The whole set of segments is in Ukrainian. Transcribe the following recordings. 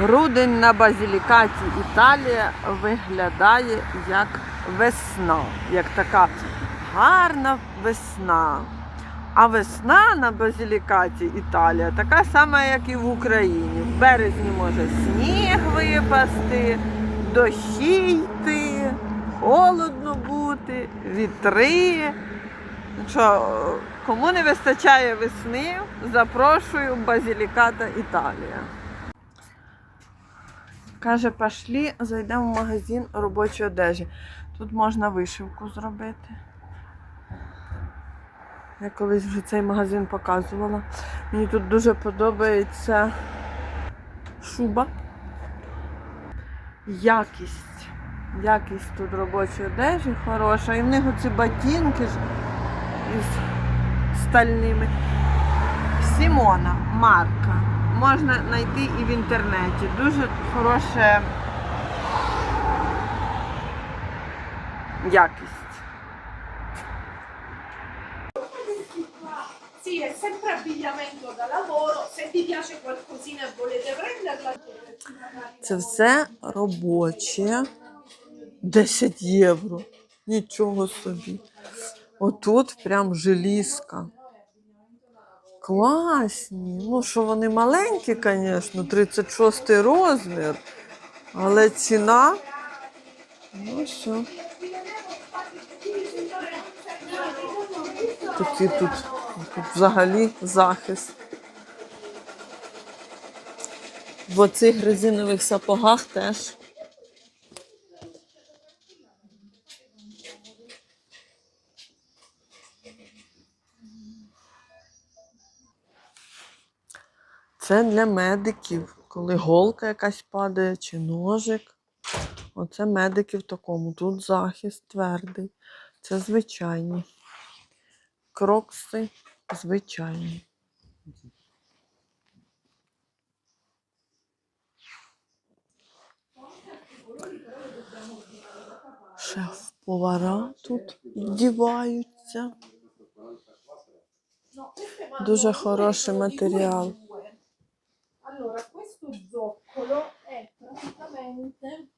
Грудень на базілікаті Італія виглядає як весна, як така гарна весна. А весна на базілікаті Італія така сама, як і в Україні. В березні може сніг випасти, дощі йти, холодно бути, вітри. Що, е, кому не вистачає весни, запрошую базіліката Італія. Каже, пошли, зайдемо в магазин робочої одежі. Тут можна вишивку зробити. Я колись вже цей магазин показувала. Мені тут дуже подобається шуба. Якість. Якість тут робочої одежі хороша. І в них оці ботинки ж із стальними. Сімона марка. Можна знайти і в інтернеті. Дуже хороша якість. Sì, è sempre abbigliamento da lavoro. Se vi piace qualcosina e volete prenderla, Це все робоче. 10 євро. Нічого собі. Отут прям желізка. Класні. Ну, що вони маленькі, звісно, 36 розмір. Але ціна. Ну що. Такий тут, тут взагалі захист. В оцих резинових сапогах теж. Це для медиків, коли голка якась падає чи ножик. Оце медики в такому. Тут захист твердий. Це звичайні. Крокси звичайні. Шеф-повара тут вдіваються. Дуже хороший матеріал. Allora, questo zoccolo è praticamente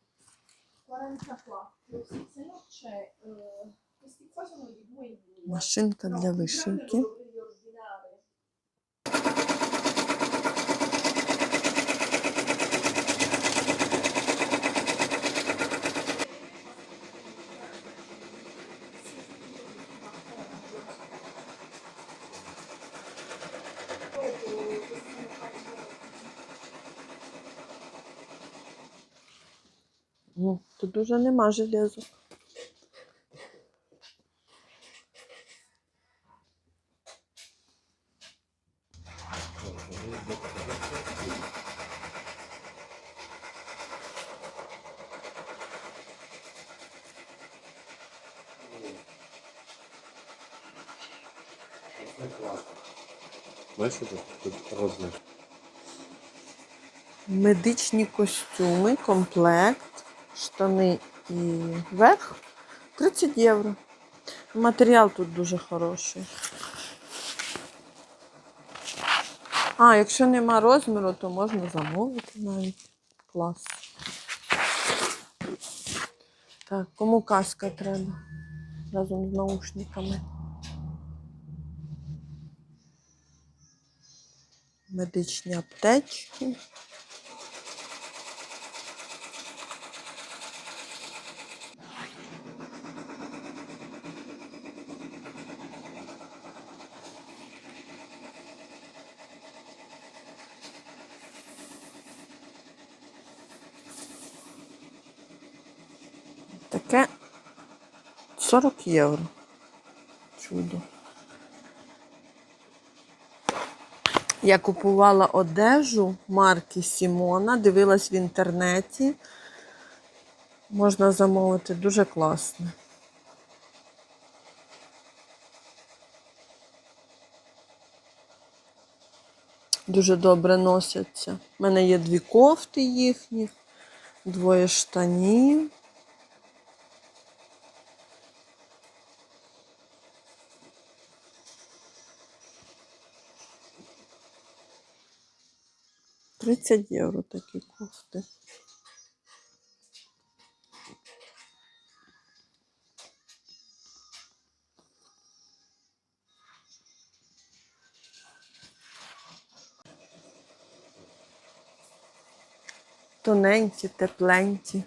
44. Sì, se no c'è. eh, questi qua sono di 2 in 2. Машинка для вишивки. Ну, тут уже нема железок. Тут розмір? Медичні костюми, комплект, штани і верх 30 євро. Матеріал тут дуже хороший. А, якщо нема розміру, то можна замовити навіть. Клас. Так, кому каска треба? Разом з наушниками. Медичні аптечки. Таке 40 євро. Чудо. Я купувала одежу марки Сімона, дивилась в інтернеті. Можна замовити дуже класно. Дуже добре носяться. У мене є дві кофти їхні, двоє штанів. 30 євро такі кофти. Тоненькі, тепленькі.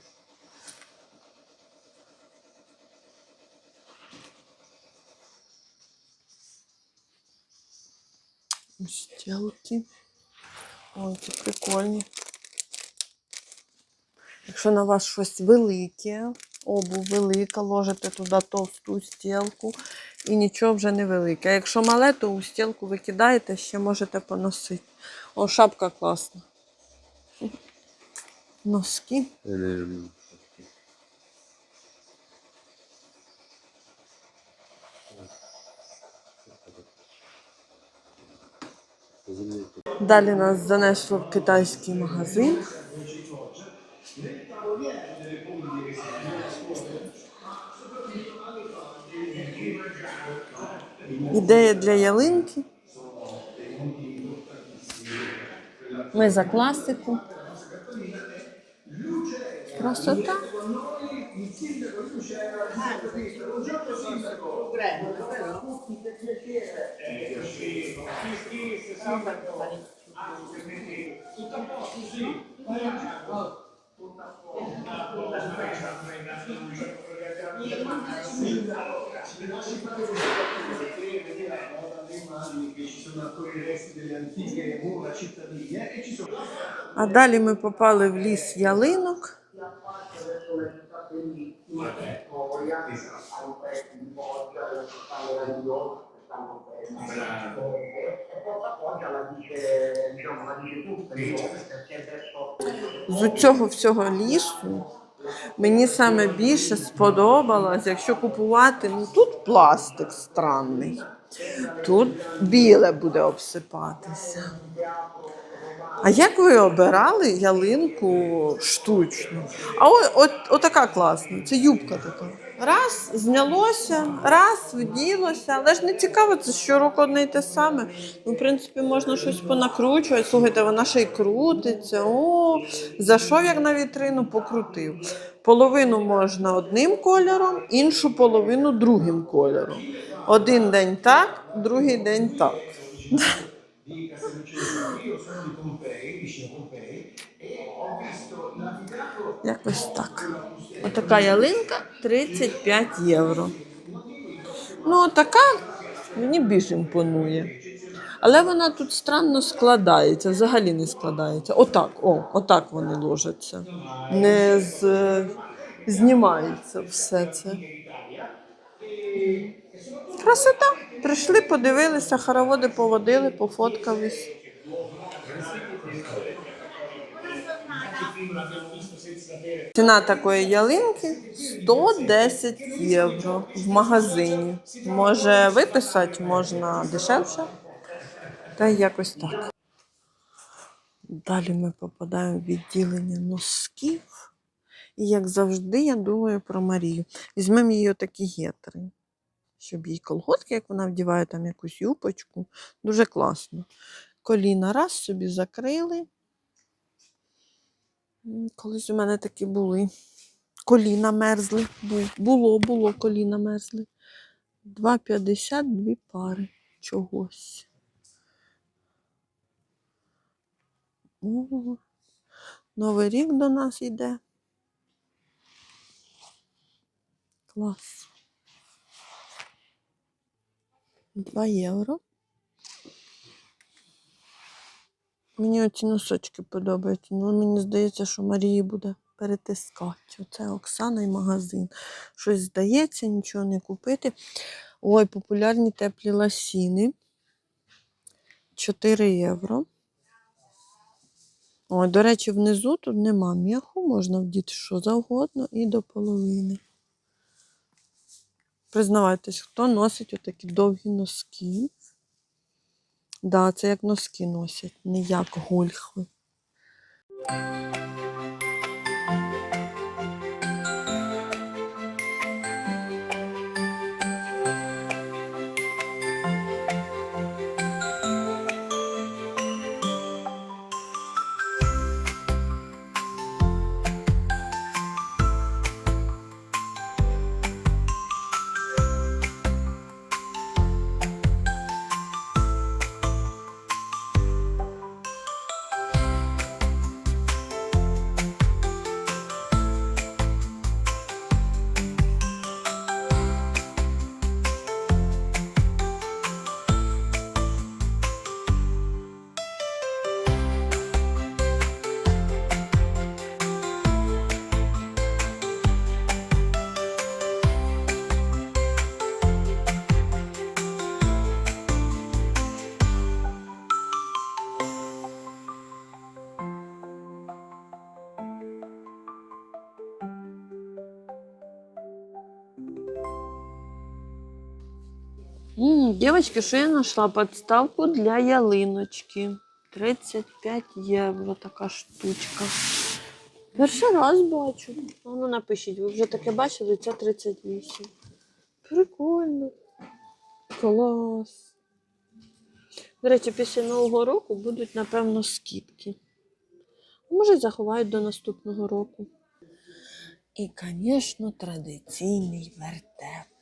Стілки. Ой, тут прикольні. Якщо на вас щось велике, обув велика, ложите туди товсту стілку і нічого вже не велике. А якщо мале, то у стілку викидаєте, ще можете поносити. О, шапка класна. Носки. Я не люблю. Далі нас занесло в китайський магазин. Ідея для ялинки. Ми за класику. Красота. А далі ми попали в ліс ялинок. З цього всього лісу мені саме більше сподобалось, якщо купувати, ну тут пластик странний, тут біле буде обсипатися. А як ви обирали ялинку штучну? А о, от, отака класна, це юбка така. Раз, знялося, раз, вділося, але ж не цікаво, це щороку одне й те саме. Ну, в принципі, можна щось понакручувати. Слухайте, вона ще й крутиться. О, зайшов як на вітрину, покрутив. Половину можна одним кольором, іншу половину другим кольором. Один день так, другий день так. Якось так. Отака ялинка 35 євро. Ну, така мені більш імпонує. Але вона тут странно складається, взагалі не складається. Отак, о, отак вони ложаться. Не з... знімається все це. Красота. Прийшли, подивилися, хороводи поводили, пофоткались. Ціна такої ялинки 110 євро в магазині. Може виписати, можна дешевше. Та якось так. Далі ми попадаємо в відділення носків. І як завжди, я думаю про Марію. Візьмемо її отакі гетри, щоб їй колготки, як вона вдіває там якусь юпочку. Дуже класно. Коліна раз собі закрили. Колись у мене такі були. Коліна мерзли. Бу- Було, було, коліна мерзли. 2,50 дві пари чогось. О, Новий рік до нас йде. Клас. 2 євро. Мені оці носочки подобаються. Ну, мені здається, що Марії буде перетискати. Оце Оксана і магазин. Щось здається, нічого не купити. Ой, популярні теплі ласіни. 4 євро. Ой, до речі, внизу тут нема м'яху, можна вдіти що завгодно і до половини. Признавайтесь, хто носить отакі довгі носки. Да, це як носки носять, не як гольхви. Девочки, що я знайшла подставку для ялиночки. 35 євро така штучка. Перший раз бачу. Ну напишіть, ви вже таке бачили, це 38. Прикольно. Клас. До речі, після Нового року будуть, напевно, скидки. Може, заховають до наступного року. І, звісно, традиційний вертеп.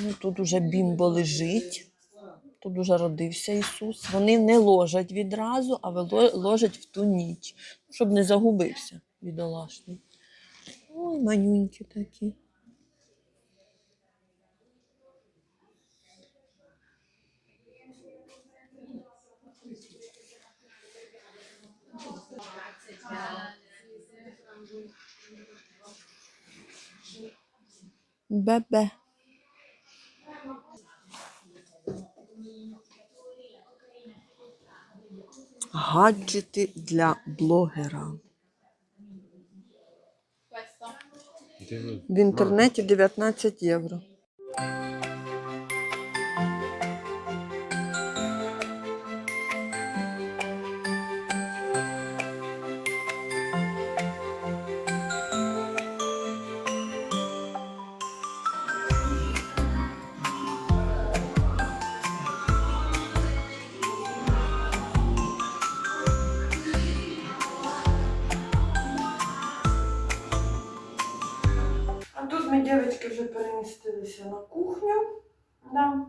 Ну, тут уже бімбо лежить. Тут уже родився Ісус. Вони не ложать відразу, а ложать в ту ніч, щоб не загубився бідолашний. Ой, манюнькі такі. Бебе. Гаджети для блогера. В інтернеті 19 євро.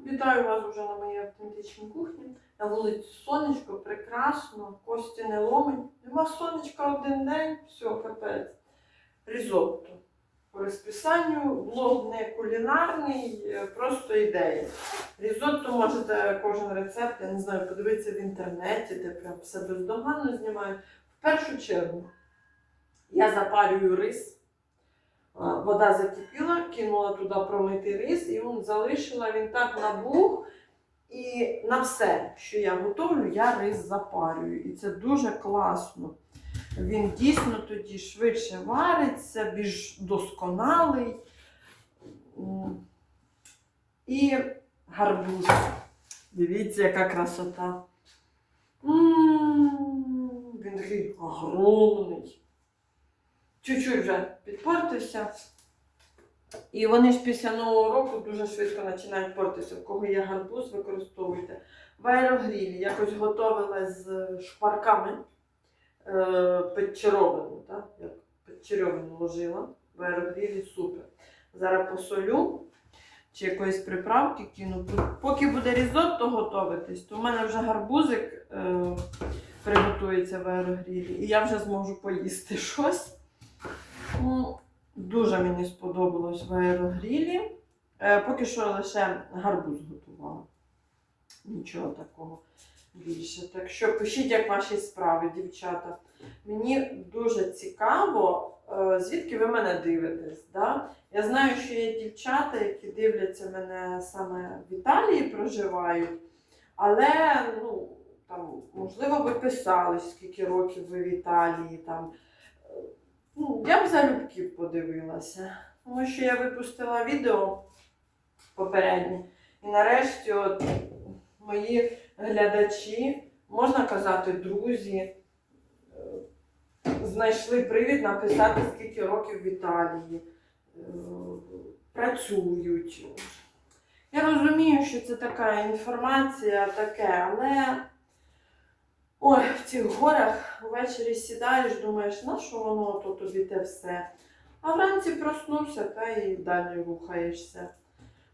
Вітаю вас вже на моїй автентичній кухні. На вулиці сонечко, прекрасно, кості не ломить. Нема сонечка один день, все, капець. Різотто. По розписанню, блог не кулінарний, е, просто ідея. Різотто можете кожен рецепт, я не знаю, подивитися в інтернеті, де прям все бездоганно знімають. В першу чергу я запарюю рис. Вода закипіла, кинула туди промитий рис, і він залишила він так набух. І на все, що я готовлю, я рис запарюю. І це дуже класно. Він дійсно тоді швидше вариться, більш досконалий. І гарбуз. Дивіться, яка красота. М, Він такий огромний чуть-чуть вже підпортився. І вони ж після Нового року дуже швидко починають портитися. В кого є гарбуз, використовуйте. В аерогрілі якось готувала з шпарками е, так? Як печеровину ложила в аерогрілі супер. Зараз посолю чи якоїсь приправки кину. Поки буде різотто готуватись, то в мене вже гарбузик е, приготується в аерогрілі, і я вже зможу поїсти щось. Ну, Дуже мені сподобалось в аерогрілі. Е, поки що лише гарбуз готувала. Нічого такого більше. Так що пишіть, як ваші справи, дівчата. Мені дуже цікаво, е, звідки ви мене дивитесь. Да? Я знаю, що є дівчата, які дивляться мене саме в Італії, проживають. Але, ну, там, можливо, ви писали, скільки років ви в Італії. Там, я б залюбки подивилася. Тому що я випустила відео попереднє. І нарешті от мої глядачі, можна казати, друзі, е, знайшли привід написати, скільки років в Італії е, працюють. Я розумію, що це така інформація, таке, але Ой, в цих горах ввечері сідаєш, думаєш, на що воно то тобі те все. А вранці проснувся та і далі рухаєшся.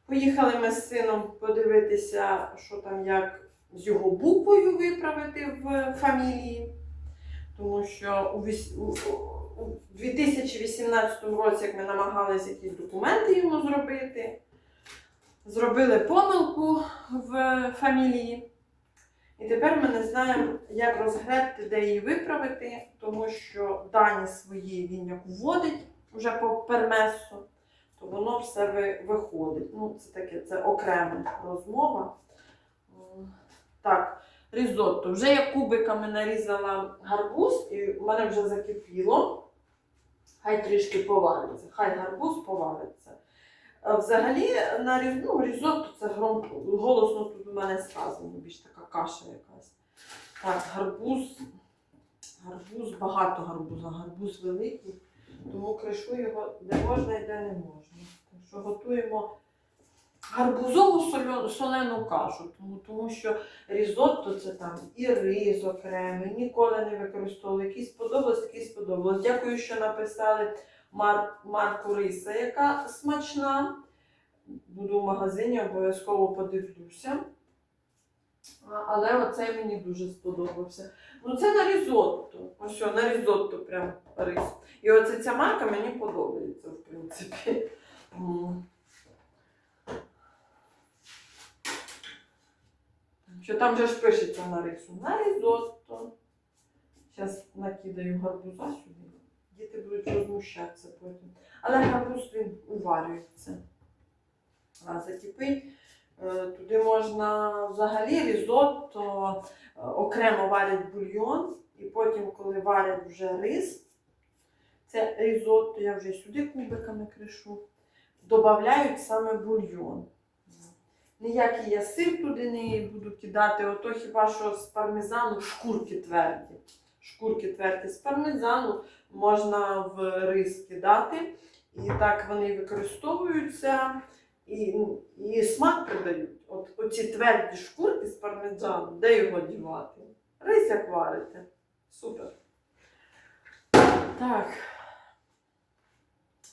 Поїхали ми з сином подивитися, що там як з його буквою виправити в фамілії. Тому що у віс- у- у- у 2018 році, як ми намагалися якісь документи йому зробити, зробили помилку в фамілії. І тепер ми не знаємо, як розгребти, де її виправити, тому що дані свої він як вводить вже по пермесу, то воно все виходить. Ну, це таке, це окрема розмова. Так, різотто. Вже я кубиками нарізала гарбуз, і в мене вже закипіло. Хай трішки повариться, хай гарбуз повариться. А Взагалі на ну, різотто це громко, голосно тут у мене сказано, більш така каша якась. Так, гарбуз. Гарбуз, багато гарбуза, гарбуз великий, тому кришу його де можна і де не можна. Так що готуємо гарбузову солену кашу, тому, тому що різотто це там і рис окремий, ніколи не використовували. Який сподобалось, такий сподобалось. Дякую, що написали мар- марку риса, яка смачна. Буду в магазині, обов'язково подивлюся. Але оцей мені дуже сподобався. Ну це на різотто. Ось на різотто прям рис. І оце ця марка мені подобається, в принципі. Що там же ж пишеться на рису? На різотто. Зараз накидаю гарбуза сюди. Діти будуть розмущатися потім. Але гарбуз він уварюється. А закипить. Е, Туди можна взагалі різотто, е, окремо варять бульйон, і потім, коли варять вже рис, це різотто, я вже сюди кубиками кришу, додають саме бульйон. Ніякий я сир туди не буду кидати, ото хіба що з пармезану шкурки тверді. Шкурки тверді з пармезану можна в рис кидати. І так вони використовуються і, і смак придають. От оці тверді шкурки з пармезану, де його дівати? Рис як варите. Супер. Так.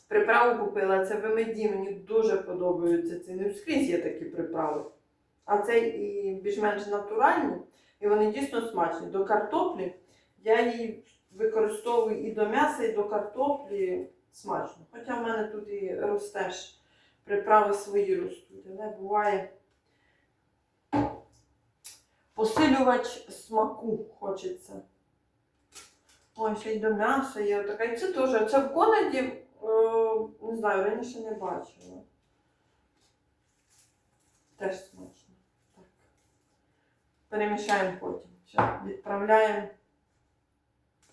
Приправу купила, це в мені дуже подобаються ці. Не скрізь є такі приправи. А це і більш-менш натуральні, і вони дійсно смачні. До картоплі я її використовую і до м'яса, і до картоплі смачно. Хоча в мене тут і росте приправи свої ростуть, але буває посилювач смаку хочеться. Ой, ще й до м'яса є така. І це теж. Це в Конаді, е, не знаю, раніше не бачила. Теж смачно. Так. Перемішаємо потім. Все, відправляємо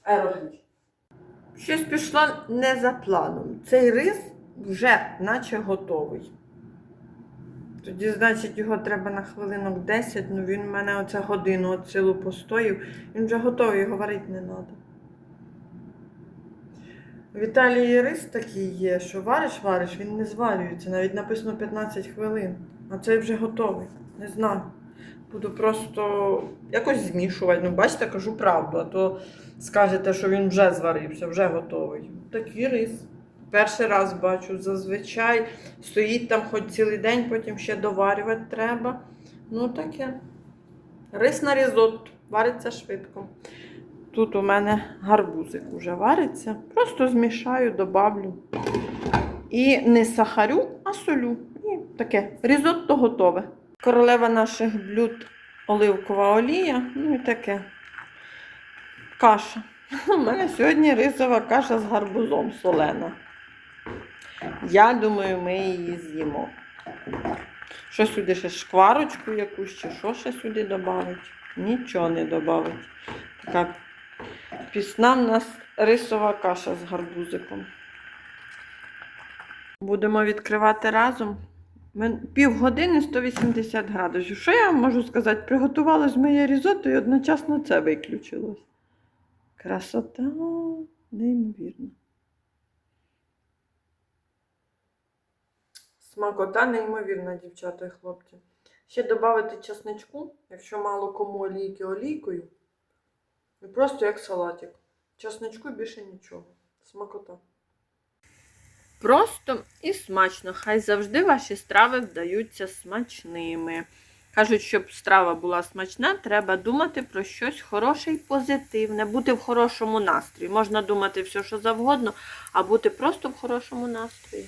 в. Щось пішло не за планом. Цей рис вже наче готовий. Тоді, значить, його треба на хвилинок 10, ну він в мене оце годину цілу постоїв. Він вже готовий, його варити не треба. В Італії рис такий є, що вариш, вариш, він не зварюється. Навіть написано 15 хвилин. А цей вже готовий. Не знаю. Буду просто якось змішувати. Ну, бачите, кажу правду, а то скажете, що він вже зварився, вже готовий. Такий рис. Перший раз бачу, зазвичай стоїть там хоч цілий день, потім ще доварювати треба. Ну таке. Рис на різотто, вариться швидко. Тут у мене гарбузик уже вариться. Просто змішаю, добавлю. І не сахарю, а солю. І таке різотто готове. Королева наших блюд оливкова олія. Ну і таке. Каша. У мене сьогодні рисова каша з гарбузом солена. Я думаю, ми її з'їмо. Що сюди ще шкварочку якусь, чи що ще сюди додати? Нічого не додати. Така пісна в нас рисова каша з гарбузиком. Будемо відкривати разом. Півгодини 180 градусів. Що я вам можу сказати? Приготувалось моє різотто і одночасно це виключилось. Красота, неймовірна. Смакота неймовірна, дівчата і хлопці. Ще додати чесничку, якщо мало кому олійки олійкою. І просто як салатик. Чесничку більше нічого. Смакота. Просто і смачно. Хай завжди ваші страви вдаються смачними. Кажуть, щоб страва була смачна, треба думати про щось хороше і позитивне, бути в хорошому настрої. Можна думати все, що завгодно, а бути просто в хорошому настрої.